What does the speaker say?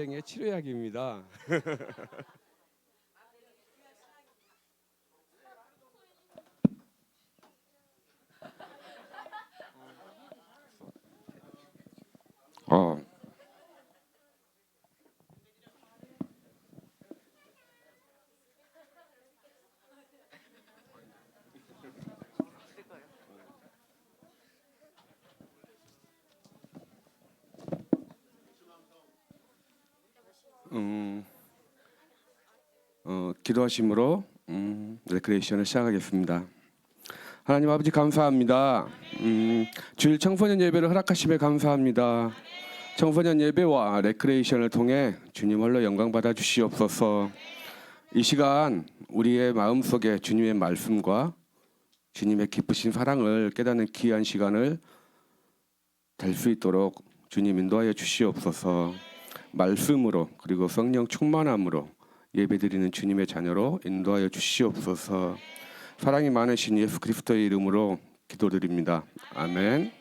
의 치료약입니다. 어. 음, 어, 기도하심으로 음, 레크레이션을 시작하겠습니다. 하나님 아버지 감사합니다. 음, 주일 청소년 예배를 허락하심에 감사합니다. 청소년 예배와 레크레이션을 통해 주님 홀로 영광 받아 주시옵소서. 이 시간 우리의 마음 속에 주님의 말씀과 주님의 기쁘신 사랑을 깨닫는 귀한 시간을 될 수 있도록 주님 인도하여 주시옵소서. 말씀으로 그리고 성령 충만함으로 예배드리는 주님의 자녀로 인도하여 주시옵소서. 사랑이 많으신 예수 그리스도의 이름으로 기도드립니다. 아멘.